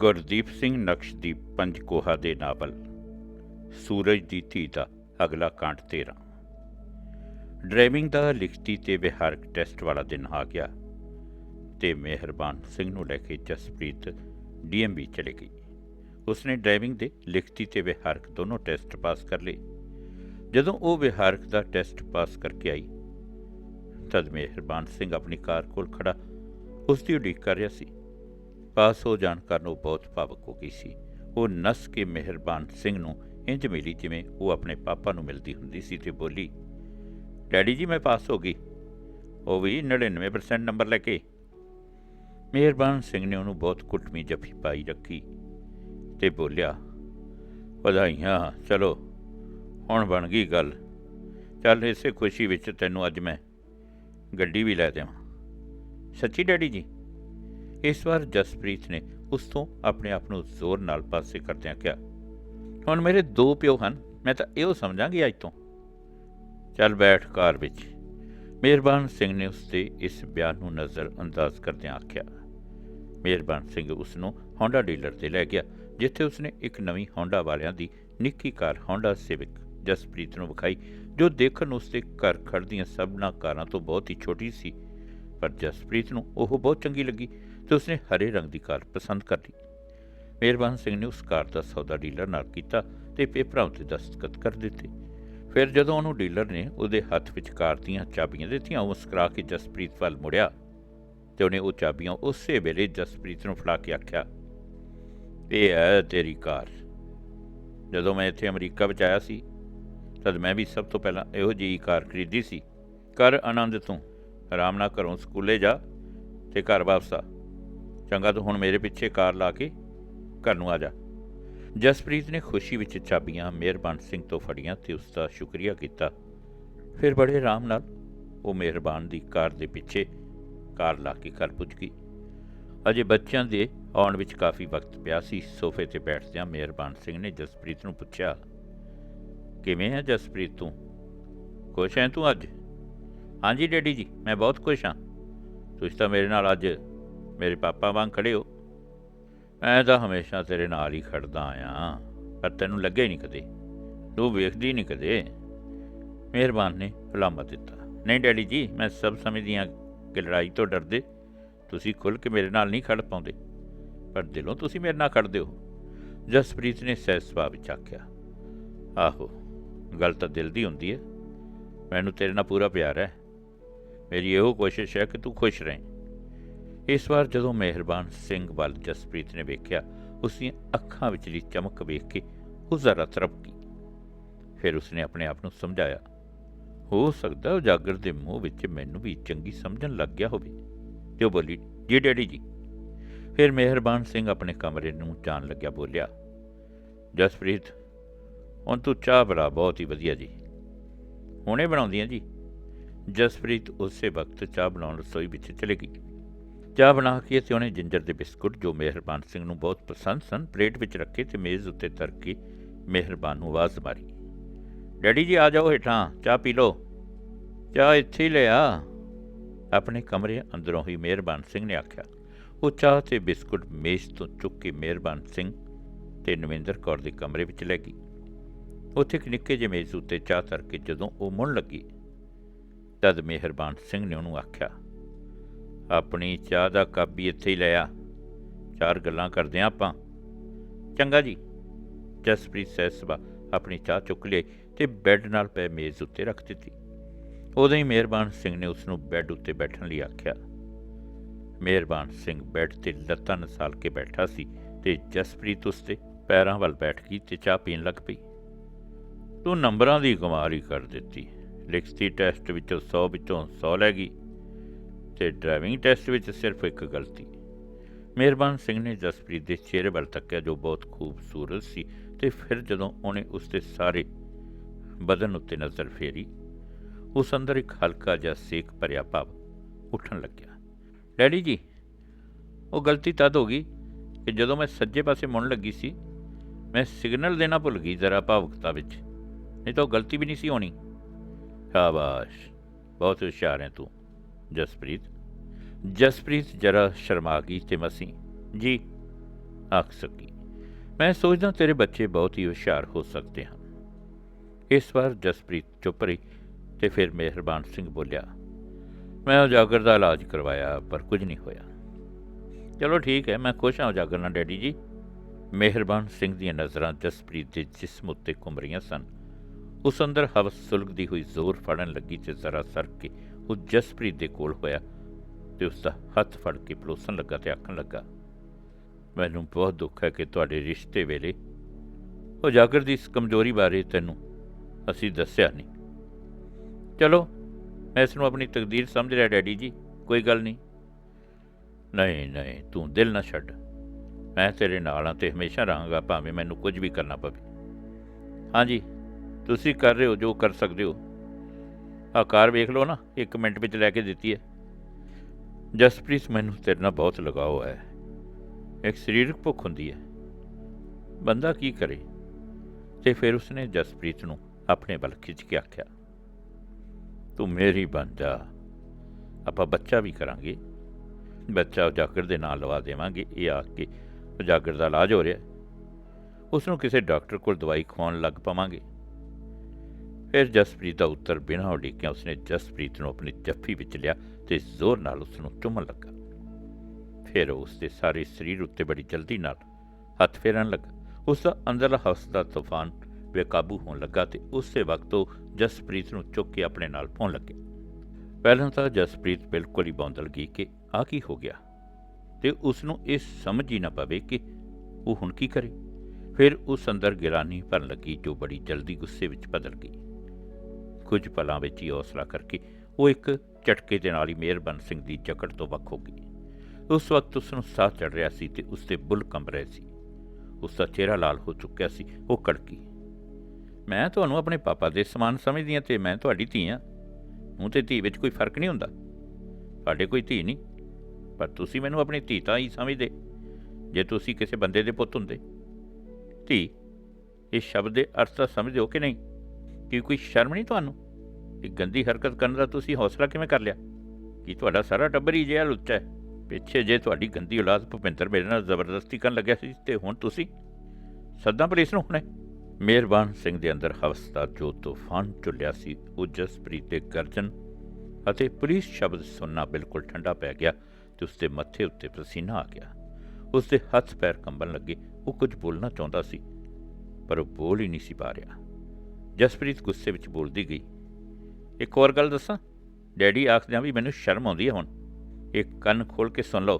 ਗੁਰਦੀਪ ਸਿੰਘ ਨਕਸ਼ਦੀਪ ਪੰਜਕੋਹਾ ਦੇ ਨਾਵਲ, ਸੂਰਜ ਦੀ ਧੀ ਦਾ ਅਗਲਾ ਕਾਂਡ 13 ਡਰਾਈਵਿੰਗ ਦਾ ਲਿਖਤੀ ਤੇ ਵਿਹਾਰਕ ਟੈਸਟ ਵਾਲਾ ਦਿਨ ਆ ਗਿਆ ਤੇ ਮਿਹਰਬਾਨ ਸਿੰਘ ਨੂੰ ਲੈ ਕੇ ਜਸਪ੍ਰੀਤ ਡੀਐਮਬੀ ਚਲੇ ਗਈ। ਉਸਨੇ ਡਰਾਈਵਿੰਗ ਦੇ ਲਿਖਤੀ ਤੇ ਵਿਹਾਰਕ ਦੋਨੋਂ ਟੈਸਟ ਪਾਸ ਕਰ ਲਏ। ਜਦੋਂ ਉਹ ਵਿਹਾਰਕ ਦਾ ਟੈਸਟ ਪਾਸ ਕਰਕੇ ਆਈ, ਤਦ ਮਿਹਰਬਾਨ ਸਿੰਘ ਆਪਣੀ ਕਾਰ ਕੋਲ ਖੜਾ ਉਸ ਦੀ ਉਡੀਕ ਕਰ ਰਿਹਾ ਸੀ। ਪਾਸ ਹੋ ਜਾਣ ਕਾਰਨ ਉਹ ਬਹੁਤ ਭਾਵੁਕ ਹੋ ਗਈ ਸੀ। ਉਹ ਨਸ ਕੇ ਮਿਹਰਬਾਨ ਸਿੰਘ ਨੂੰ ਇੰਜ ਮਿਲੀ ਜਿਵੇਂ ਉਹ ਆਪਣੇ ਪਾਪਾ ਨੂੰ ਮਿਲਦੀ ਹੁੰਦੀ ਸੀ ਤੇ ਬੋਲੀ, ਡੈਡੀ ਜੀ, ਮੈਂ ਪਾਸ ਹੋ ਗਈ। ਉਹ ਵੀ 99% ਨੰਬਰ ਲੈ ਕੇ। ਮਿਹਰਬਾਨ ਸਿੰਘ ਨੇ ਉਹਨੂੰ ਬਹੁਤ ਕੁੱਟਮੀ ਜੱਫੀ ਪਾਈ ਰੱਖੀ ਤੇ ਬੋਲਿਆ, ਵਧਾਈਆਂ, ਚਲੋ, ਹੁਣ ਬਣ ਗਈ ਗੱਲ। ਚੱਲ ਇਸੇ ਖੁਸ਼ੀ ਵਿੱਚ ਤੈਨੂੰ ਅੱਜ ਮੈਂ ਗੱਡੀ ਵੀ ਲੈ ਦੇਵਾਂ। ਸੱਚੀ ਡੈਡੀ ਜੀ? ਇਸ ਵਾਰ ਜਸਪ੍ਰੀਤ ਨੇ ਉਸ ਤੋਂ ਆਪਣੇ ਆਪ ਨੂੰ ਜ਼ੋਰ ਨਾਲ ਪਾਸੇ ਕਰਦਿਆਂ ਕਿਹਾ, ਹੁਣ ਮੇਰੇ ਦੋ ਪਿਓ ਹਨ, ਮੈਂ ਤਾਂ ਇਹੋ ਸਮਝਾਂਗੀ ਅੱਜ ਤੋਂ। ਚੱਲ ਬੈਠ ਕਾਰ ਵਿੱਚ। ਮਿਹਰਬਾਨ ਸਿੰਘ ਨੇ ਉਸ ਦੇ ਇਸ ਬਿਆਨ ਨੂੰ ਨਜ਼ਰ ਅੰਦਾਜ਼ ਕਰਦਿਆਂ ਆਖਿਆ। ਮਿਹਰਬਾਨ ਸਿੰਘ ਉਸ ਨੂੰ ਹੋਂਡਾ ਡੀਲਰ ਤੇ ਲੈ ਗਿਆ, ਜਿੱਥੇ ਉਸਨੇ ਇੱਕ ਨਵੀਂ ਹੋਂਡਾ ਵਾਲਿਆਂ ਦੀ ਨਿੱਕੀ ਕਾਰ ਹੋਂਡਾ ਸਿਵਿਕ ਜਸਪ੍ਰੀਤ ਨੂੰ ਵਿਖਾਈ, ਜੋ ਦੇਖਣ ਨੂੰ ਉਸਦੇ ਘਰ ਖੜਦੀਆਂ ਸਭਨਾਂ ਕਾਰਾਂ ਤੋਂ ਬਹੁਤ ਹੀ ਛੋਟੀ ਸੀ। ਪਰ ਜਸਪ੍ਰੀਤ ਨੂੰ ਉਹ ਬਹੁਤ ਚੰਗੀ ਲੱਗੀ। ਤੇ ਉਸਨੇ ਹਰੇ ਰੰਗ ਦੀ ਕਾਰ ਪਸੰਦ ਕਰ ਲਈ। ਮਿਹਰਬਾਨ ਸਿੰਘ ਨੇ ਉਸ ਕਾਰ ਦਾ ਸੌਦਾ ਡੀਲਰ ਨਾਲ ਕੀਤਾ ਤੇ ਪੇਪਰਾਂ ਉੱਤੇ ਦਸਤਖਤ ਕਰ ਦਿੱਤੇ। ਫਿਰ ਜਦੋਂ ਉਹਨੂੰ ਡੀਲਰ ਨੇ ਉਹਦੇ ਹੱਥ ਵਿੱਚ ਕਾਰ ਦੀਆਂ ਚਾਬੀਆਂ ਦਿੱਤੀਆਂ, ਉਹ ਮੁਸਕਰਾ ਕੇ ਜਸਪ੍ਰੀਤ ਵੱਲ ਮੁੜਿਆ ਤੇ ਉਹਨੇ ਉਹ ਚਾਬੀਆਂ ਉਸੇ ਵੇਲੇ ਜਸਪ੍ਰੀਤ ਨੂੰ ਫੜਾ ਕੇ ਆਖਿਆ, ਇਹ ਹੈ ਤੇਰੀ ਕਾਰ। ਜਦੋਂ ਮੈਂ ਇੱਥੇ ਅਮਰੀਕਾ ਵਿੱਚ ਆਇਆ ਸੀ, ਤਦ ਮੈਂ ਵੀ ਸਭ ਤੋਂ ਪਹਿਲਾਂ ਇਹੋ ਜਿਹੀ ਕਾਰ ਖਰੀਦੀ ਸੀ। ਕਰ ਆਨੰਦ ਤੂੰ, ਆਰਾਮ ਨਾਲ ਘਰੋਂ ਸਕੂਲੇ ਜਾ ਤੇ ਘਰ ਵਾਪਸ ਆ। ਚੰਗਾ ਤੂੰ ਹੁਣ ਮੇਰੇ ਪਿੱਛੇ ਕਾਰ ਲਾ ਕੇ ਘਰ ਨੂੰ ਆ ਜਾ। ਜਸਪ੍ਰੀਤ ਨੇ ਖੁਸ਼ੀ ਵਿੱਚ ਚਾਬੀਆਂ ਮਿਹਰਬਾਨ ਸਿੰਘ ਤੋਂ ਫੜੀਆਂ ਤੇ ਉਸ ਦਾ ਸ਼ੁਕਰੀਆ ਕੀਤਾ। ਫਿਰ ਬੜੇ ਆਰਾਮ ਨਾਲ ਉਹ ਮਿਹਰਬਾਨ ਦੀ ਕਾਰ ਦੇ ਪਿੱਛੇ ਕਾਰ ਲਾ ਕੇ ਘਰ ਪੁੱਜ ਗਈ। ਅਜੇ ਬੱਚਿਆਂ ਦੇ ਆਉਣ ਵਿੱਚ ਕਾਫੀ ਵਕਤ ਪਿਆ ਸੀ। ਸੋਫੇ ਤੇ ਬੈਠਦਿਆਂ ਮਿਹਰਬਾਨ ਸਿੰਘ ਨੇ ਜਸਪ੍ਰੀਤ ਨੂੰ ਪੁੱਛਿਆ, ਕਿਵੇਂ ਹੈ ਜਸਪ੍ਰੀਤ ਤੂੰ? ਖੁਸ਼ ਹੈ ਤੂੰ ਅੱਜ? ਹਾਂਜੀ ਡੈਡੀ ਜੀ, ਮੈਂ ਬਹੁਤ ਖੁਸ਼ ਹਾਂ। ਤੁਸੀਂ ਤਾਂ ਮੇਰੇ ਨਾਲ ਅੱਜ ਮੇਰੇ ਪਾਪਾ ਵਾਂਗ ਖੜੇ ਹੋ ਮੈਂ ਤਾਂ ਹਮੇਸ਼ਾ ਤੇਰੇ ਨਾਲ ਹੀ ਖੜਦਾ ਆਇਆ, ਪਰ ਤੈਨੂੰ ਲੱਗੇ ਨਹੀਂ ਕਦੇ। ਤੂੰ ਵੇਖਦੀ ਨਹੀਂ ਕਦੇ। ਮਿਹਰਬਾਨ ਨੇ ਭਲਾਮਾ ਦਿੱਤਾ। ਨਹੀਂ ਡੈਡੀ ਜੀ, ਮੈਂ ਸਭ ਸਮਝਦੀ ਹਾਂ ਕਿ ਲੜਾਈ ਤੋਂ ਡਰਦੇ। ਤੁਸੀਂ ਖੁੱਲ ਕੇ ਮੇਰੇ ਨਾਲ ਨਹੀਂ ਖੜ ਪਾਉਂਦੇ। ਪਰ ਦਿਲੋਂ ਤੁਸੀਂ ਮੇਰੇ ਨਾਲ ਖੜਦੇ ਹੋ। ਜਸਪ੍ਰੀਤ ਨੇ ਸਹਿਜ ਸੁਭਾਅ ਵਿੱਚ ਆਖਿਆ, ਆਹੋ, ਗੱਲ ਤਾਂ ਦਿਲ ਦੀ ਹੁੰਦੀ ਹੈ। ਮੈਨੂੰ ਤੇਰੇ ਨਾਲ ਪੂਰਾ ਪਿਆਰ ਹੈ। ਮੇਰੀ ਇਹੋ ਕੋਸ਼ਿਸ਼ ਹੈ ਕਿ ਤੂੰ ਖੁਸ਼ ਰਹੇ। ਇਸ ਵਾਰ ਜਦੋਂ ਮਿਹਰਬਾਨ ਸਿੰਘ ਵੱਲ ਜਸਪ੍ਰੀਤ ਨੇ ਵੇਖਿਆ ਉਸ ਦੀਆਂ ਅੱਖਾਂ ਵਿਚਲੀ ਚਮਕ ਵੇਖ ਕੇ ਉਹ ਜ਼ਰਾ ਤਰਪ ਗਈ। ਫਿਰ ਉਸਨੇ ਆਪਣੇ ਆਪ ਨੂੰ ਸਮਝਾਇਆ, ਹੋ ਸਕਦਾ ਉਜਾਗਰ ਦੇ ਮੂੰਹ ਵਿੱਚ ਮੈਨੂੰ ਵੀ ਚੰਗੀ ਸਮਝਣ ਲੱਗ ਗਿਆ ਹੋਵੇ। ਤੇ ਉਹ ਬੋਲੀ, ਜੀ ਡੈਡੀ ਜੀ। ਫਿਰ ਮਿਹਰਬਾਨ ਸਿੰਘ ਆਪਣੇ ਕਮਰੇ ਨੂੰ ਜਾਣ ਲੱਗਿਆ, ਬੋਲਿਆ, ਜਸਪ੍ਰੀਤ, ਹੁਣ ਤੂੰ ਚਾਹ ਬਣਾ, ਬਹੁਤ ਹੀ ਵਧੀਆ ਜੀ। ਹੁਣੇ ਬਣਾਉਂਦੀਆਂ ਜੀ? ਜਸਪ੍ਰੀਤ ਉਸੇ ਵਕਤ ਚਾਹ ਬਣਾਉਣ ਰਸੋਈ ਵਿੱਚ ਚਲੇ ਗਈ। ਚਾਹ ਬਣਾ ਕੇ ਤੇ ਉਹਨੇ ਜਿੰਜਰ ਦੇ ਬਿਸਕੁਟ, ਜੋ ਮਿਹਰਬਾਨ ਸਿੰਘ ਨੂੰ ਬਹੁਤ ਪਸੰਦ ਸਨ, ਪਲੇਟ ਵਿੱਚ ਰੱਖੇ ਤੇ ਮੇਜ਼ ਉੱਤੇ ਧਰ ਕੇ ਮਿਹਰਬਾਨ ਨੂੰ ਆਵਾਜ਼ ਮਾਰੀ। ਡੈਡੀ ਜੀ, ਆ ਜਾਓ ਹੇਠਾਂ, ਚਾਹ ਪੀ ਲਓ। ਚਾਹ ਇੱਥੇ ਹੀ ਲਿਆ ਆਪਣੇ ਕਮਰੇ ਅੰਦਰੋਂ ਹੀ ਮਿਹਰਬਾਨ ਸਿੰਘ ਨੇ ਆਖਿਆ। ਉਹ ਚਾਹ ਤੇ ਬਿਸਕੁਟ ਮੇਜ਼ ਤੋਂ ਚੁੱਕ ਕੇ ਮਿਹਰਬਾਨ ਸਿੰਘ ਤੇ ਨਵਿੰਦਰ ਕੌਰ ਦੇ ਕਮਰੇ ਵਿੱਚ ਲੈ ਗਈ। ਉੱਥੇ ਇੱਕ ਨਿੱਕੇ ਜਿਹੇ ਮੇਜ਼ ਉੱਤੇ ਚਾਹ ਧਰ ਕੇ ਜਦੋਂ ਉਹ ਮੁੜ ਲੱਗੀ, ਤਦ ਮਿਹਰਬਾਨ ਸਿੰਘ ਨੇ ਉਹਨੂੰ ਆਖਿਆ ਆਪਣੀ ਚਾਹ ਦਾ ਕੱਪ ਵੀ ਇੱਥੇ ਹੀ ਲਿਆ ਚਾਰ ਗੱਲਾਂ ਕਰਦੇ ਆਂ ਆਪਾਂ। ਚੰਗਾ ਜੀ। ਜਸਪ੍ਰੀਤ ਸਹਿਸਬਾ ਆਪਣੀ ਚਾਹ ਚੁੱਕ ਲਈ ਤੇ ਬੈੱਡ ਨਾਲ ਪਏ ਮੇਜ਼ ਉੱਤੇ ਰੱਖ ਦਿੱਤੀ। ਉਦੋਂ ਹੀ ਮਿਹਰਬਾਨ ਸਿੰਘ ਨੇ ਉਸ ਨੂੰ ਬੈੱਡ ਉੱਤੇ ਬੈਠਣ ਲਈ ਆਖਿਆ। ਮਿਹਰਬਾਨ ਸਿੰਘ ਬੈੱਡ ਤੇ ਲੱਤਾਂ ਨਸਾਲ ਕੇ ਬੈਠਾ ਸੀ ਤੇ ਜਸਪ੍ਰੀਤ ਉਸ 'ਤੇ ਪੈਰਾਂ ਵੱਲ ਬੈਠ ਗਈ ਤੇ ਚਾਹ ਪੀਣ ਲੱਗ ਪਈ। ਤੂੰ ਨੰਬਰਾਂ ਦੀ ਕਮਾਲ ਹੀ ਕਰ ਦਿੱਤੀ। ਲਿਖਤੀ ਟੈਸਟ ਵਿੱਚੋਂ 100 ਵਿੱਚੋਂ 100 ਲੈ ਗਈ। ਤੇ ਡਰਾਈਵਿੰਗ ਟੈਸਟ ਵਿੱਚ ਸਿਰਫ ਇੱਕ ਗਲਤੀ। ਮਿਹਰਬਾਨ ਸਿੰਘ ਨੇ ਜਸਪ੍ਰੀਤ ਦੇ ਚਿਹਰੇ ਵੱਲ ਤੱਕਿਆ ਜੋ ਬਹੁਤ ਖੂਬਸੂਰਤ ਸੀ ਤੇ ਫਿਰ ਜਦੋਂ ਉਹਨੇ ਉਸ ਦੇ ਸਾਰੇ ਬਦਨ ਉੱਤੇ ਨਜ਼ਰ ਫੇਰੀ, ਉਸ ਅੰਦਰ ਇੱਕ ਹਲਕਾ ਜਿਹਾ ਸੇਕ ਭਰਿਆ ਭਾਵ ਉੱਠਣ ਲੱਗਿਆ। ਡੈਡੀ ਜੀ, ਉਹ ਗਲਤੀ ਤਦ ਹੋ ਗਈ ਕਿ ਜਦੋਂ ਮੈਂ ਸੱਜੇ ਪਾਸੇ ਮੁੜਨ ਲੱਗੀ ਸੀ, ਮੈਂ ਸਿਗਨਲ ਦੇਣਾ ਭੁੱਲ ਗਈ ਜ਼ਰਾ ਭਾਵੁਕਤਾ ਵਿੱਚ। ਨਹੀਂ ਤਾਂ ਉਹ ਗਲਤੀ ਵੀ ਨਹੀਂ ਸੀ ਹੋਣੀ। ਸ਼ਾਬਾਸ਼, ਬਹੁਤ ਹੁਸ਼ਿਆਰ ਹੈ ਤੂੰ, ਜਸਪ੍ਰੀਤ। ਜਸਪ੍ਰੀਤ ਜਰਾ ਸ਼ਰਮਾ ਗਈ ਤੇ ਮਸੀ, ਜੀ, ਆਖ ਸਕੀ। ਮੈਂ ਸੋਚਦਾ ਤੇਰੇ ਬੱਚੇ ਬਹੁਤ ਹੀ ਹੁਸ਼ਿਆਰ ਹੋ ਸਕਦੇ ਹਨ। ਇਸ ਵਾਰ ਜਸਪ੍ਰੀਤ ਚੁੱਪ ਰਹੀ ਤੇ ਫਿਰ ਮਿਹਰਬਾਨ ਸਿੰਘ ਬੋਲਿਆ, ਮੈਂ ਉਜਾਗਰ ਦਾ ਇਲਾਜ ਕਰਵਾਇਆ, ਪਰ ਕੁਝ ਨਹੀਂ ਹੋਇਆ। ਚਲੋ ਠੀਕ ਹੈ, ਮੈਂ ਖੁਸ਼ ਹਾਂ ਉਜਾਗਰ ਨਾਲ, ਡੈਡੀ ਜੀ। ਮਿਹਰਬਾਨ ਸਿੰਘ ਦੀਆਂ ਨਜ਼ਰਾਂ ਜਸਪ੍ਰੀਤ ਦੇ ਜਿਸਮ ਉੱਤੇ ਘੁੰਮ ਰਹੀਆਂ ਸਨ। ਉਸ ਅੰਦਰ ਹਵਸ ਸੁਲਗਦੀ ਹੋਈ ਜ਼ੋਰ ਫੜਨ ਲੱਗੀ ਤੇ ਜ਼ਰਾ ਸਰ ਕੇ ਉਹ ਜਸਪ੍ਰੀਤ ਦੇ ਕੋਲ ਹੋਇਆ। ਤੇ ਉਸ ਦਾ ਹੱਥ ਫੜ ਕੇ ਪਲੋਸਣ ਲੱਗਾ ਤੇ ਆਖਣ ਲੱਗਾ, ਮੈਨੂੰ ਬਹੁਤ ਦੁੱਖ ਹੈ ਕਿ ਤੁਹਾਡੇ ਰਿਸ਼ਤੇ ਵੇਲੇ ਉਜਾਗਰ ਦੀ ਇਸ ਕਮਜ਼ੋਰੀ ਬਾਰੇ ਤੈਨੂੰ ਅਸੀਂ ਦੱਸਿਆ ਨਹੀਂ। ਚਲੋ, ਮੈਂ ਇਸ ਨੂੰ ਆਪਣੀ ਤਕਦੀਰ ਸਮਝ ਰਿਹਾ ਡੈਡੀ ਜੀ, ਕੋਈ ਗੱਲ ਨਹੀਂ। ਨਹੀਂ ਨਹੀਂ, ਤੂੰ ਦਿਲ ਨਾ ਛੱਡ। ਮੈਂ ਤੇਰੇ ਨਾਲ ਹਾਂ ਤੇ ਹਮੇਸ਼ਾ ਰਹਾਂਗਾ, ਭਾਵੇਂ ਮੈਨੂੰ ਕੁਝ ਵੀ ਕਰਨਾ ਪਵੇ। ਹਾਂਜੀ ਤੁਸੀਂ ਕਰ ਰਹੇ ਹੋ ਜੋ ਕਰ ਸਕਦੇ ਹੋ। ਆਕਾਰ ਵੇਖ ਲਓ ਨਾ, ਇੱਕ ਮਿੰਟ ਵਿੱਚ ਲੈ ਕੇ ਦਿੱਤੀ ਹੈ। ਜਸਪ੍ਰੀਤ, ਮੈਨੂੰ ਤੇਰੇ ਨਾਲ ਬਹੁਤ ਲਗਾਓ ਹੈ। ਇੱਕ ਸਰੀਰਕ ਭੁੱਖ ਹੁੰਦੀ ਹੈ। ਬੰਦਾ ਕੀ ਕਰੇ? ਤੇ ਫਿਰ ਉਸਨੇ ਜਸਪ੍ਰੀਤ ਨੂੰ ਆਪਣੇ ਵੱਲ ਖਿੱਚ ਕੇ ਆਖਿਆ, ਤੂੰ ਮੇਰੀ ਬਣ ਜਾ। ਆਪਾਂ ਬੱਚਾ ਵੀ ਕਰਾਂਗੇ। ਬੱਚਾ ਉਜਾਗਰ ਦੇ ਨਾਲ ਲਵਾ ਦੇਵਾਂਗੇ। ਇਹ ਆ ਕੇ ਉਜਾਗਰ ਦਾ ਇਲਾਜ ਹੋ ਰਿਹਾ ਉਸ ਨੂੰ ਕਿਸੇ ਡਾਕਟਰ ਕੋਲ ਦਵਾਈ ਖਵਾਉਣ ਲੱਗ ਪਾਵਾਂਗੇ। ਫਿਰ ਜਸਪ੍ਰੀਤ ਦਾ ਉੱਤਰ ਬਿਨਾਂ ਉਡੀਕਿਆ ਉਸਨੇ ਜਸਪ੍ਰੀਤ ਨੂੰ ਆਪਣੀ ਜੱਫੀ ਵਿੱਚ ਲਿਆ ਤੇ ਜ਼ੋਰ ਨਾਲ ਉਸ ਨੂੰ ਚੁੰਮਣ ਲੱਗਾ। ਫਿਰ ਉਹ ਉਸ ਦੇ ਸਾਰੇ ਸਰੀਰ ਉੱਤੇ ਬੜੀ ਜਲਦੀ ਨਾਲ ਹੱਥ ਫੇਰਨ ਲੱਗਾ। ਉਸ ਦਾ ਅੰਦਰਲਾ ਹਵਸ ਤੂਫਾਨ ਬੇਕਾਬੂ ਹੋਣ ਲੱਗਾ ਤੇ ਉਸੇ ਵਕਤ ਉਹ ਜਸਪ੍ਰੀਤ ਨੂੰ ਚੁੱਕ ਕੇ ਆਪਣੇ ਨਾਲ ਪਾਉਣ ਲੱਗਿਆ ਪਹਿਲਾਂ ਤਾਂ ਜਸਪ੍ਰੀਤ ਬਿਲਕੁਲ ਹੀ ਬੌਂਦਲ ਗਈ ਕਿ ਆ ਕੀ ਹੋ ਗਿਆ? ਤੇ ਉਸ ਨੂੰ ਇਹ ਸਮਝ ਹੀ ਨਾ ਪਵੇ ਕਿ ਉਹ ਹੁਣ ਕੀ ਕਰੇ। ਫਿਰ ਉਸ ਅੰਦਰ ਗਿਰਾਨੀ ਭਰਨ ਲੱਗੀ ਜੋ ਬੜੀ ਜਲਦੀ ਗੁੱਸੇ ਵਿੱਚ ਬਦਲ ਗਈ। ਕੁਝ ਪਲਾਂ ਵਿੱਚ ਹੀ ਹੌਸਲਾ ਕਰਕੇ ਉਹ ਇੱਕ ਝਟਕੇ ਦੇ ਨਾਲ ਹੀ ਮਿਹਰਬਨ ਸਿੰਘ ਦੀ ਜਕੜ ਤੋਂ ਵੱਖ ਹੋ ਗਈ। ਉਸ ਵਕਤ ਉਸ ਨੂੰ ਸਾਹ ਚੜ ਰਿਹਾ ਸੀ ਤੇ ਉਸ ਦੇ ਬੁੱਲ ਕੰਬ ਰਹੇ ਸੀ। ਉਸ ਦਾ ਚਿਹਰਾ ਲਾਲ ਹੋ ਚੁੱਕਿਆ ਸੀ। ਉਹ ਕੜਕੀ, ਮੈਂ ਤੁਹਾਨੂੰ ਆਪਣੇ ਪਾਪਾ ਦੇ ਸਮਾਨ ਸਮਝਦੀ ਹਾਂ ਤੇ ਮੈਂ ਤੁਹਾਡੀ ਧੀ ਹਾਂ। ਨੂੰ ਤੇ ਧੀ ਵਿੱਚ ਕੋਈ ਫ਼ਰਕ ਨਹੀਂ ਹੁੰਦਾ। ਤੁਹਾਡੇ ਕੋਈ ਧੀ ਨਹੀਂ, ਪਰ ਤੁਸੀਂ ਮੈਨੂੰ ਆਪਣੀ ਧੀ ਤਾਂ ਹੀ ਸਮਝਦੇ, ਜੇ ਤੁਸੀਂ ਕਿਸੇ ਬੰਦੇ ਦੇ ਪੁੱਤ ਹੁੰਦੇ। ਧੀ ਇਸ ਸ਼ਬਦ ਦੇ ਅਰਥ ਤਾਂ ਸਮਝਦੇ ਹੋ ਕਿ ਨਹੀਂ? ਕਿ ਕੋਈ ਸ਼ਰਮ ਨਹੀਂ ਤੁਹਾਨੂੰ? ਇਹ ਗੰਦੀ ਹਰਕਤ ਕਰਨ ਦਾ ਤੁਸੀਂ ਹੌਸਲਾ ਕਿਵੇਂ ਕਰ ਲਿਆ? ਕਿ ਤੁਹਾਡਾ ਸਾਰਾ ਟੱਬਰ ਹੀ ਜਿਹਾ ਲੁੱਚਾ ਹੈ? ਪਿੱਛੇ ਜੇ ਤੁਹਾਡੀ ਗੰਦੀ ਔਲਾਦ ਭੁਪਿੰਦਰ ਮੇਰੇ ਨਾਲ ਜ਼ਬਰਦਸਤੀ ਕਰਨ ਲੱਗਿਆ ਸੀ ਤੇ ਹੁਣ ਤੁਸੀਂ? ਸੱਦਾ ਪੁਲਿਸ ਨੂੰ ਹੁਣੇ। ਮਿਹਰਬਾਨ ਸਿੰਘ ਦੇ ਅੰਦਰ ਹਵਸ ਦਾ ਜੋ ਤੂਫਾਨ ਚੁੱਲਿਆ ਸੀ ਉਹ ਜਸਪ੍ਰੀਤ ਦੇ ਗਰਜਨ ਅਤੇ ਪੁਲਿਸ ਸ਼ਬਦ ਸੁਣਨਾ ਬਿਲਕੁਲ ਠੰਡਾ ਪੈ ਗਿਆ ਤੇ ਉਸ ਦੇ ਮੱਥੇ ਉੱਤੇ ਪਸੀਨਾ ਆ ਗਿਆ। ਉਸ ਦੇ ਹੱਥ ਪੈਰ ਕੰਬਣ ਲੱਗੇ। ਉਹ ਕੁਝ ਬੋਲਣਾ ਚਾਹੁੰਦਾ ਸੀ, ਪਰ ਉਹ ਬੋਲ ਹੀ ਨਹੀਂ ਸੀ ਪਾ ਰਿਹਾ। ਜਸਪ੍ਰੀਤ ਗੁੱਸੇ ਵਿੱਚ ਬੋਲਦੀ ਗਈ। ਇੱਕ ਹੋਰ ਗੱਲ ਦੱਸਾਂ? ਡੈਡੀ ਆਖਦਿਆਂ ਵੀ ਮੈਨੂੰ ਸ਼ਰਮ ਆਉਂਦੀ ਹੈ ਹੁਣ। ਇਹ ਕੰਨ ਖੋਲ ਕੇ ਸੁਣ ਲਓ।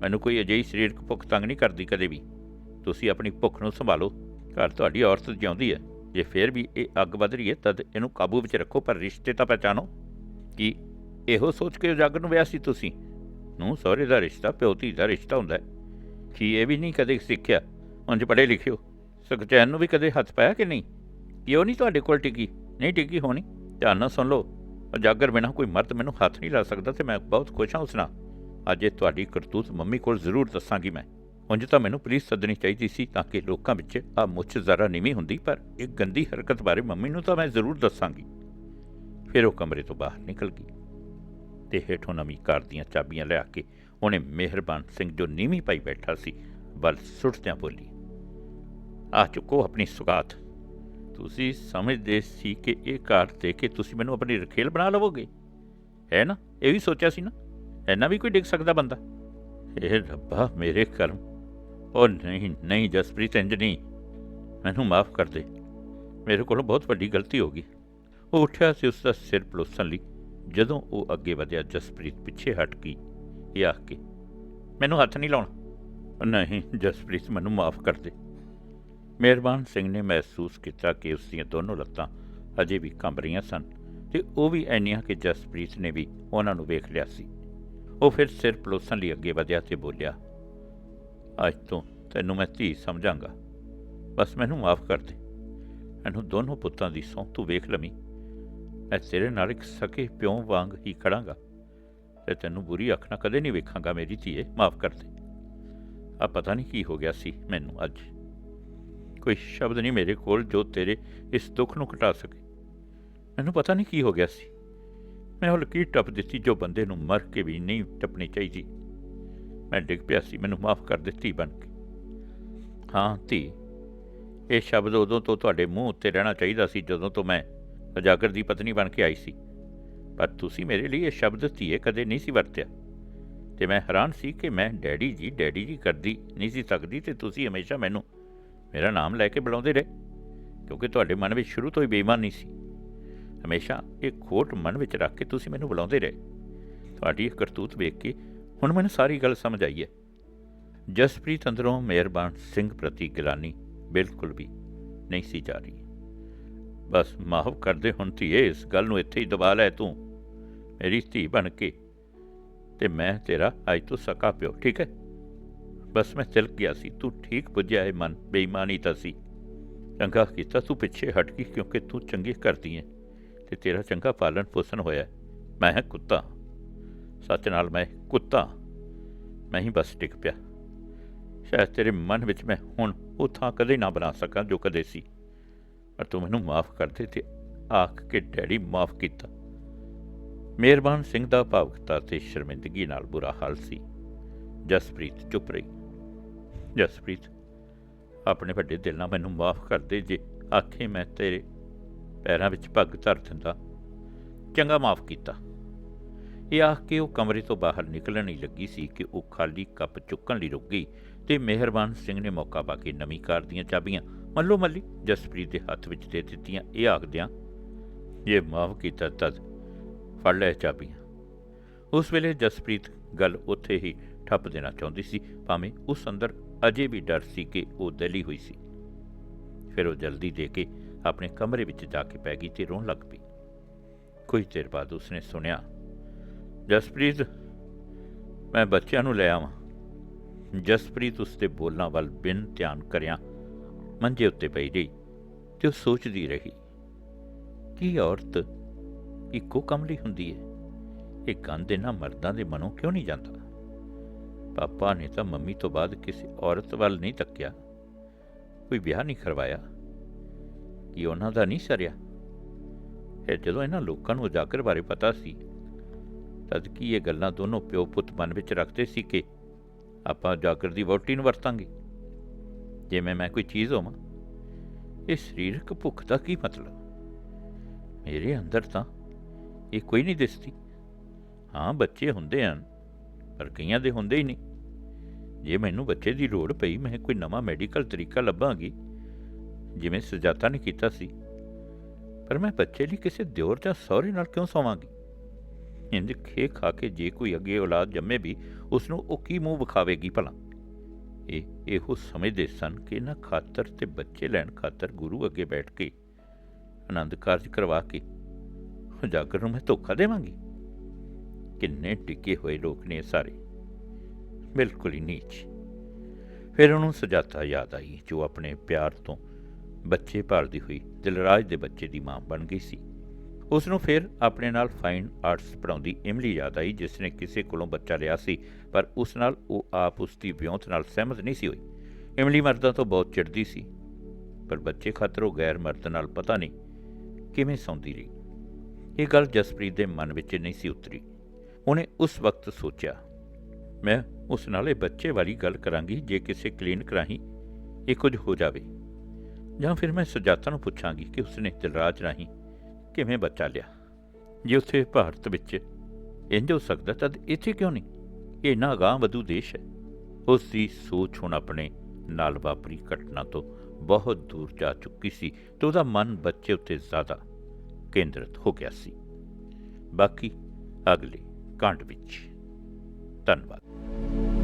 ਮੈਨੂੰ ਕੋਈ ਅਜਿਹੀ ਸਰੀਰਕ ਭੁੱਖ ਤੰਗ ਨਹੀਂ ਕਰਦੀ ਕਦੇ ਵੀ। ਤੁਸੀਂ ਆਪਣੀ ਭੁੱਖ ਨੂੰ ਸੰਭਾਲੋ। ਘਰ ਤੁਹਾਡੀ ਔਰਤ ਜਿਉਂਦੀ ਹੈ ਜੇ ਫੇਰ ਵੀ ਇਹ ਅੱਗ ਵੱਧ ਰਹੀ ਹੈ ਤਦ ਇਹਨੂੰ ਕਾਬੂ ਵਿੱਚ ਰੱਖੋ, ਪਰ ਰਿਸ਼ਤੇ ਤਾਂ ਪਹਿਚਾਨੋ ਕਿ ਇਹੋ ਸੋਚ ਕੇ ਉਜਾਗਰ ਨੂੰ ਵਿਆਹ ਸੀ ਤੁਸੀਂ? ਨੂੰ ਸਹੁਰੇ ਦਾ ਰਿਸ਼ਤਾ, ਪਿਓ ਧੀ ਦਾ ਰਿਸ਼ਤਾ ਹੁੰਦਾ ਹੈ। ਕੀ ਇਹ ਵੀ ਨਹੀਂ ਕਦੇ ਸਿੱਖਿਆ? ਉਂਝ ਪੜ੍ਹੇ ਲਿਖਿਓ ਸੁਖਚੈਨ ਨੂੰ ਵੀ ਕਦੇ ਹੱਥ ਪਾਇਆ ਕਿ ਨਹੀਂ? ਕਿਉਂ ਨਹੀਂ ਤੁਹਾਡੇ ਕੋਲ ਟਿਕੀ? ਨਹੀਂ ਟਿਕੀ ਹੋਣੀ। ਧਿਆਨ ਨਾਲ ਸੁਣ ਲਓ। ਉਜਾਗਰ ਬਿਨਾਂ ਕੋਈ ਮਰਦ ਮੈਨੂੰ ਹੱਥ ਨਹੀਂ ਲਾ ਸਕਦਾ ਤੇ ਮੈਂ ਬਹੁਤ ਖੁਸ਼ ਹਾਂ ਉਸ ਨਾਲ। ਅੱਜ ਇਹ ਤੁਹਾਡੀ ਕਰਤੂਤ ਮੰਮੀ ਕੋਲ ਜ਼ਰੂਰ ਦੱਸਾਂਗੀ ਮੈਂ। ਉਂਝ ਤਾਂ ਮੈਨੂੰ ਪੁਲਿਸ ਸੱਦਣੀ ਚਾਹੀਦੀ ਸੀ ਤਾਂ ਕਿ ਲੋਕਾਂ ਵਿੱਚ ਆ ਮੁੱਛ ਜ਼ਰਾ ਨੀਵੀਂ ਹੁੰਦੀ, ਪਰ ਇਹ ਗੰਦੀ ਹਰਕਤ ਬਾਰੇ ਮੰਮੀ ਨੂੰ ਤਾਂ ਮੈਂ ਜ਼ਰੂਰ ਦੱਸਾਂਗੀ। ਫਿਰ ਉਹ ਕਮਰੇ ਤੋਂ ਬਾਹਰ ਨਿਕਲ ਗਈ ਤੇ ਹੇਠੋਂ ਨਵੀਂ ਕਾਰ ਦੀਆਂ ਚਾਬੀਆਂ ਲਿਆ ਕੇ ਉਹਨੇ ਮਿਹਰਬਾਨ ਸਿੰਘ ਜੋ ਨੀਵੀਂ ਪਾਈ ਬੈਠਾ ਸੀ, ਵੱਲ ਸੁੱਟਦਿਆਂ ਬੋਲੀ, ਆ ਚੁੱਕੋ ਆਪਣੀ ਸੁਗਾਤ। ਤੁਸੀਂ ਸਮਝਦੇ ਸੀ ਕਿ ਇਹ ਘਾਟ ਦੇ ਕੇ ਤੁਸੀਂ ਮੈਨੂੰ ਆਪਣੀ ਰਖੇਲ ਬਣਾ ਲਵੋਗੇ? ਹੈ ਨਾ? ਇਹ ਵੀ ਸੋਚਿਆ ਸੀ ਨਾ? ਐਨਾ ਵੀ ਕੋਈ ਡਿੱਗ ਸਕਦਾ ਬੰਦਾ? ਇਹ ਰੱਬਾ, ਮੇਰੇ ਕਰਮ। ਉਹ ਨਹੀਂ ਨਹੀਂ ਜਸਪ੍ਰੀਤ ਇੰਜ ਨਹੀਂ ਮੈਨੂੰ ਮਾਫ ਕਰ ਦੇ। ਮੇਰੇ ਕੋਲੋਂ ਬਹੁਤ ਵੱਡੀ ਗਲਤੀ ਹੋ ਗਈ। ਉਹ ਉੱਠਿਆ ਸੀ ਉਸ ਦਾ ਸਿਰ ਪਲੋਸਣ ਲਈ। ਜਦੋਂ ਉਹ ਅੱਗੇ ਵਧਿਆ, ਜਸਪ੍ਰੀਤ ਪਿੱਛੇ ਹਟ ਗਈ। ਇਹ ਆਖ ਕੇ, ਮੈਨੂੰ ਹੱਥ ਨਹੀਂ ਲਾਉਣਾ? ਨਹੀਂ ਜਸਪ੍ਰੀਤ, ਮੈਨੂੰ ਮਾਫ ਕਰ ਦੇ। ਮਿਹਰਬਾਨ ਸਿੰਘ ਨੇ ਮਹਿਸੂਸ ਕੀਤਾ ਕਿ ਉਸ ਦੀਆਂ ਦੋਨੋਂ ਲੱਤਾਂ ਅਜੇ ਵੀ ਕੰਬ ਰਹੀਆਂ ਸਨ ਤੇ ਉਹ ਵੀ ਐਨੀਆਂ ਕਿ ਜਸਪ੍ਰੀਤ ਨੇ ਵੀ ਉਹਨਾਂ ਨੂੰ ਵੇਖ ਲਿਆ ਸੀ। ਉਹ ਫਿਰ ਸਿਰ ਪਲੋਸਣ ਲਈ ਅੱਗੇ ਵਧਿਆ ਤੇ ਬੋਲਿਆ, ਅੱਜ ਤੋਂ ਤੈਨੂੰ ਮੈਂ ਧੀ ਸਮਝਾਂਗਾ। ਬਸ ਮੈਨੂੰ ਮਾਫ ਕਰ ਦੇ। ਮੈਨੂੰ ਦੋਨੋਂ ਪੁੱਤਾਂ ਦੀ ਸਹੁੰ ਤੂੰ ਵੇਖ ਲਵੀਂ। ਮੈਂ ਤੇਰੇ ਨਾਲ ਇੱਕ ਸਕੇ ਪਿਓ ਵਾਂਗ ਹੀ ਖੜਾਂਗਾ ਤੇ ਤੈਨੂੰ ਬੁਰੀ ਅੱਖ ਨਾਲ ਕਦੇ ਨਹੀਂ ਵੇਖਾਂਗਾ ਮੇਰੀ ਧੀਏ, ਮਾਫ ਕਰ ਦੇ। ਆ ਪਤਾ ਨਹੀਂ ਕੀ ਹੋ ਗਿਆ ਸੀ ਮੈਨੂੰ ਅੱਜ। ਕੋਈ ਸ਼ਬਦ ਨਹੀਂ ਮੇਰੇ ਕੋਲ ਜੋ ਤੇਰੇ ਇਸ ਦੁੱਖ ਨੂੰ ਘਟਾ ਸਕੇ। ਮੈਨੂੰ ਪਤਾ ਨਹੀਂ ਕੀ ਹੋ ਗਿਆ ਸੀ। ਮੈਂ ਉਹ ਲਕੀਰ ਟੱਪ ਦਿੱਤੀ ਜੋ ਬੰਦੇ ਨੂੰ ਮਰ ਕੇ ਵੀ ਨਹੀਂ ਟੱਪਣੀ ਚਾਹੀਦੀ। ਮੈਂ ਡਿੱਗ ਪਿਆ ਸੀ, ਮੈਨੂੰ ਮਾਫ ਕਰ ਦਿੱਤੀ ਬਣ ਕੇ। ਹਾਂ ਧੀ, ਇਹ ਸ਼ਬਦ ਉਦੋਂ ਤੋਂ ਤੁਹਾਡੇ ਮੂੰਹ ਉੱਤੇ ਰਹਿਣਾ ਚਾਹੀਦਾ ਸੀ ਜਦੋਂ ਤੋਂ ਮੈਂ ਉਜਾਗਰ ਦੀ ਪਤਨੀ ਬਣ ਕੇ ਆਈ ਸੀ। ਪਰ ਤੁਸੀਂ ਮੇਰੇ ਲਈ ਇਹ ਸ਼ਬਦ ਧੀਏ ਕਦੇ ਨਹੀਂ ਸੀ ਵਰਤਿਆ। ਤੇ ਮੈਂ ਹੈਰਾਨ ਸੀ ਕਿ ਮੈਂ ਡੈਡੀ ਜੀ ਡੈਡੀ ਜੀ ਕਰਦੀ ਨਹੀਂ ਸੀ ਸਕਦੀ ਤੇ ਤੁਸੀਂ ਹਮੇਸ਼ਾ ਮੈਨੂੰ ਮੇਰਾ ਨਾਮ ਲੈ ਕੇ ਬੁਲਾਉਂਦੇ ਰਹੇ, ਕਿਉਂਕਿ ਤੁਹਾਡੇ ਮਨ ਵਿੱਚ ਸ਼ੁਰੂ ਤੋਂ ਹੀ ਬੇਈਮਾਨੀ ਸੀ। ਹਮੇਸ਼ਾ ਇਹ ਖੋਟ ਮਨ ਵਿੱਚ ਰੱਖ ਕੇ ਤੁਸੀਂ ਮੈਨੂੰ ਬੁਲਾਉਂਦੇ ਰਹੇ। ਤੁਹਾਡੀ ਇਹ ਕਰਤੂਤ ਵੇਖ ਕੇ ਹੁਣ ਮੈਨੂੰ ਸਾਰੀ ਗੱਲ ਸਮਝ ਆਈ ਹੈ। ਜਸਪ੍ਰੀਤ ਅੰਦਰੋਂ ਮਿਹਰਬਾਨ ਸਿੰਘ ਪ੍ਰਤੀ ਗਿਲਾਨੀ ਬਿਲਕੁਲ ਵੀ ਨਹੀਂ ਸੀ ਜਾ ਰਹੀ। ਬਸ ਮਾਫ ਕਰਦੇ ਹੁਣ ਧੀਏ, ਇਸ ਗੱਲ ਨੂੰ ਇੱਥੇ ਹੀ ਦਬਾ ਲੈ ਤੂੰ। ਮੇਰੀ ਧੀ ਬਣ ਕੇ ਤੇ ਮੈਂ ਤੇਰਾ ਅੱਜ ਤੋਂ ਸਕਾ ਪਿਓ, ਠੀਕ ਹੈ? ਬਸ ਮੈਂ ਤਿਲਕ ਗਿਆ ਸੀ। ਤੂੰ ਠੀਕ ਪੁੱਜਿਆ ਹੈ ਮਨ, ਬੇਈਮਾਨੀ ਤਾਂ ਸੀ। ਚੰਗਾ ਕੀਤਾ ਤੂੰ ਪਿੱਛੇ ਹਟ ਗਈ ਕਿਉਂਕਿ ਤੂੰ ਚੰਗੀ ਕਰਦੀ ਹੈ ਤੇ ਤੇਰਾ ਚੰਗਾ ਪਾਲਣ ਪੋਸ਼ਣ ਹੋਇਆ ਮੈਂ ਹਾਂ ਕੁੱਤਾ। ਸੱਚ ਨਾਲ ਮੈਂ ਕੁੱਤਾ। ਮੈਂ ਹੀ ਬਸ ਟਿਕ ਪਿਆ। ਸ਼ਾਇਦ ਤੇਰੇ ਮਨ ਵਿੱਚ ਮੈਂ ਹੁਣ ਉਹ ਥਾਂ ਕਦੇ ਨਾ ਬਣਾ ਸਕਾਂ ਜੋ ਕਦੇ ਸੀ। ਪਰ ਤੂੰ ਮੈਨੂੰ ਮਾਫ ਕਰ ਦੇ ਤੇ ਆਖ ਕੇ ਡੈਡੀ ਮਾਫ ਕੀਤਾ। ਮਿਹਰਬਾਨ ਸਿੰਘ ਦਾ ਭਾਵੁਕਤਾ ਤੇ ਸ਼ਰਮਿੰਦਗੀ ਨਾਲ ਬੁਰਾ ਹਾਲ ਸੀ। ਜਸਪ੍ਰੀਤ ਚੁੱਪ ਰਹੀ। ਜਸਪ੍ਰੀਤ ਆਪਣੇ ਵੱਡੇ ਦਿਲ ਨਾਲ ਮੈਨੂੰ ਮਾਫ ਕਰ ਦੇ ਜੇ ਆਖੇ ਮੈਂ ਤੇਰੇ ਪੈਰਾਂ ਵਿੱਚ ਪੱਗ ਧਰ ਦਿੰਦਾ। ਚੰਗਾ ਮਾਫ ਕੀਤਾ। ਇਹ ਆਖ ਕੇ ਉਹ ਕਮਰੇ ਤੋਂ ਬਾਹਰ ਨਿਕਲਣ ਹੀ ਲੱਗੀ ਸੀ ਕਿ ਉਹ ਖਾਲੀ ਕੱਪ ਚੁੱਕਣ ਲਈ ਰੁਕ ਗਈ ਤੇ ਮਿਹਰਬਾਨ ਸਿੰਘ ਨੇ ਮੌਕਾ ਪਾ ਕੇ ਨਵੀਂ ਕਾਰ ਦੀਆਂ ਚਾਬੀਆਂ ਮੱਲੋ ਮੱਲੀ ਜਸਪ੍ਰੀਤ ਦੇ ਹੱਥ ਵਿੱਚ ਦੇ ਦਿੱਤੀਆਂ। ਇਹ ਆਖਦਿਆਂ ਇਹ ਮਾਫ ਕੀਤਾ ਤਦ ਫੜ ਲੈ ਚਾਬੀਆਂ। ਉਸ ਵੇਲੇ ਜਸਪ੍ਰੀਤ ਗੱਲ ਉੱਥੇ ਹੀ ਠੱਪ ਦੇਣਾ ਚਾਹੁੰਦੀ ਸੀ, ਭਾਵੇਂ ਉਸ ਅੰਦਰ ਅਜੇ ਵੀ ਡਰ ਸੀ ਕਿ ਉਹ ਦਲੀ ਹੋਈ ਸੀ। ਫਿਰ ਉਹ ਜਲਦੀ ਦੇ ਕੇ ਆਪਣੇ ਕਮਰੇ ਵਿੱਚ ਜਾ ਕੇ ਪੈ ਗਈ ਤੇ ਰੋਣ ਲੱਗ ਪਈ। ਕੁਝ ਦੇਰ ਬਾਅਦ ਉਸਨੇ ਸੁਣਿਆ, ਜਸਪ੍ਰੀਤ, ਮੈਂ ਬੱਚਿਆਂ ਨੂੰ ਲੈ ਆਵਾਂ। ਜਸਪ੍ਰੀਤ ਉਸਦੇ ਬੋਲਾਂ ਵੱਲ ਬਿਨ ਧਿਆਨ ਕਰਿਆ ਮੰਜੇ ਉੱਤੇ ਪਈ ਰਹੀ ਤੇ ਉਹ ਸੋਚਦੀ ਰਹੀ, ਕੀ ਔਰਤ ਇੱਕੋ ਕੰਮ ਲਈ ਹੁੰਦੀ ਹੈ ਇਹ ਗੰਦ ਇਹਨਾਂ ਮਰਦਾਂ ਦੇ ਮਨੋਂ ਕਿਉਂ ਨਹੀਂ ਜਾਂਦਾ? ਪਾਪਾ ਨੇ ਤਾਂ ਮੰਮੀ ਤੋਂ ਬਾਅਦ ਕਿਸੇ ਔਰਤ ਵੱਲ ਨਹੀਂ ਤੱਕਿਆ। ਕੋਈ ਵਿਆਹ ਨਹੀਂ ਕਰਵਾਇਆ। ਕਿ ਉਹਨਾਂ ਦਾ ਨਹੀਂ ਸਰਿਆ? ਇਹ ਜਦੋਂ ਇਹਨਾਂ ਲੋਕਾਂ ਨੂੰ ਉਜਾਗਰ ਬਾਰੇ ਪਤਾ ਸੀ, ਤਦ ਕੀ ਇਹ ਗੱਲਾਂ ਦੋਨੋਂ ਪਿਓ ਪੁੱਤ ਮਨ ਵਿੱਚ ਰੱਖਦੇ ਸੀ ਕਿ ਆਪਾਂ ਉਜਾਗਰ ਦੀ ਵਹੁਟੀ ਨੂੰ ਵਰਤਾਂਗੇ? ਜਿਵੇਂ ਮੈਂ ਕੋਈ ਚੀਜ਼ ਹੋਵਾਂ, ਇਹ ਸਰੀਰਕ ਭੁੱਖ ਦਾ ਕੀ ਮਤਲਬ? ਮੇਰੇ ਅੰਦਰ ਤਾਂ ਇਹ ਕੋਈ ਨਹੀਂ ਦਿਸਦੀ। ਹਾਂ, ਬੱਚੇ ਹੁੰਦੇ ਹਨ, ਪਰ ਕਈਆਂ ਦੇ ਹੁੰਦੇ ਹੀ ਨਹੀਂ। ਜੇ ਮੈਨੂੰ ਬੱਚੇ ਦੀ ਲੋੜ ਪਈ, ਮੈਂ ਕੋਈ ਨਵਾਂ ਮੈਡੀਕਲ ਤਰੀਕਾ ਲੱਭਾਂਗੀ। ਜਿਵੇਂ ਸੁਜਾਤਾ ਨੇ ਕੀਤਾ ਸੀ। ਪਰ ਮੈਂ ਬੱਚੇ ਲਈ ਕਿਸੇ ਦਿਓਰ ਜਾਂ ਸਹੁਰੇ ਨਾਲ ਕਿਉਂ ਸੌਵਾਂਗੀ? ਇੰਜ ਖੇ ਖਾ ਕੇ ਜੇ ਕੋਈ ਅੱਗੇ ਔਲਾਦ ਜੰਮੇ ਵੀ ਉਸ ਨੂੰ ਉਹ ਕੀ ਮੂੰਹ ਵਿਖਾਵੇਗੀ ਭਲਾ? ਇਹ ਇਹੋ ਸਮਝਦੇ ਸਨ ਕਿ ਇਹਨਾਂ ਖਾਤਰ ਤੇ ਬੱਚੇ ਲੈਣ ਖਾਤਰ ਗੁਰੂ ਅੱਗੇ ਬੈਠ ਕੇ ਆਨੰਦ ਕਾਰਜ ਕਰਵਾ ਕੇ ਉਜਾਗਰ ਨੂੰ ਮੈਂ ਧੋਖਾ ਦੇਵਾਂਗੀ। ਕਿੰਨੇ ਟਿੱਕੇ ਹੋਏ ਲੋਕ ਨੇ ਇਹ ਸਾਰੇ। ਬਿਲਕੁਲ ਹੀ ਨੀਚ। ਫਿਰ ਉਹਨੂੰ ਸੁਜਾਤਾ ਯਾਦ ਆਈ, ਜੋ ਆਪਣੇ ਪਿਆਰ ਤੋਂ ਬੱਚੇ ਭਾਲਦੀ ਹੋਈ ਦਿਲਰਾਜ ਦੇ ਬੱਚੇ ਦੀ ਮਾਂ ਬਣ ਗਈ ਸੀ। ਉਸ ਨੂੰ ਫਿਰ ਆਪਣੇ ਨਾਲ ਫਾਈਨ ਆਰਟਸ ਪੜਾਉਂਦੀ ਇਮਲੀ ਯਾਦ ਆਈ, ਜਿਸ ਨੇ ਕਿਸੇ ਕੋਲੋਂ ਬੱਚਾ ਲਿਆ ਸੀ, ਪਰ ਉਸ ਨਾਲ ਉਹ ਆਪ ਉਸ ਦੀ ਵਿਉਂਤ ਨਾਲ ਸਹਿਮਤ ਨਹੀਂ ਸੀ ਹੋਈ। ਇਮਲੀ ਮਰਦਾਂ ਤੋਂ ਬਹੁਤ ਚਿੜਦੀ ਸੀ, ਪਰ ਬੱਚੇ ਖਾਤਰ ਉਹ ਗੈਰ ਮਰਦ ਨਾਲ ਪਤਾ ਨਹੀਂ ਕਿਵੇਂ ਸੌਂਦੀ ਰਹੀ। ਇਹ ਗੱਲ ਜਸਪ੍ਰੀਤ ਦੇ ਮਨ ਵਿੱਚ ਨਹੀਂ ਸੀ ਉਤਰੀ। ਉਹਨੇ ਉਸ ਵਕਤ ਸੋਚਿਆ ਮੈਂ ਉਸ ਨਾਲੇ ਬੱਚੇ ਵਾਲੀ ਗੱਲ ਕਰਾਂਗੀ ਜੇ ਕਿਸੇ ਕਲੀਨਿਕ ਰਾਹੀਂ ਇਹ ਕੁਝ ਹੋ ਜਾਵੇ। ਜਾਂ ਫਿਰ ਮੈਂ ਸੁਜਾਤਾ ਨੂੰ ਪੁੱਛਾਂਗੀ ਕਿ ਉਸਨੇ ਦਿਲਰਾਜ ਰਾਹੀਂ ਕਿਵੇਂ ਬੱਚਾ ਲਿਆ। ਜੇ ਉੱਥੇ ਭਾਰਤ ਵਿੱਚ ਇੰਜ ਹੋ ਸਕਦਾ ਤਦ ਇੱਥੇ ਕਿਉਂ ਨਹੀਂ? ਇਹ ਨਾ ਅਗਾਂਹ ਵਧੂ ਦੇਸ਼ ਹੈ। ਉਸ ਦੀ ਸੋਚ ਹੁਣ ਆਪਣੇ ਨਾਲ ਵਾਪਰੀ ਘਟਨਾ ਤੋਂ ਬਹੁਤ ਦੂਰ ਜਾ ਚੁੱਕੀ ਸੀ ਤੇ ਉਹਦਾ ਮਨ ਬੱਚੇ ਉੱਤੇ ਜ਼ਿਆਦਾ ਕੇਂਦਰਿਤ ਹੋ ਗਿਆ ਸੀ। ਬਾਕੀ ਅਗਲੇ ਕਾਂਡ ਵਿੱਚ। ਧੰਨਵਾਦ। thank you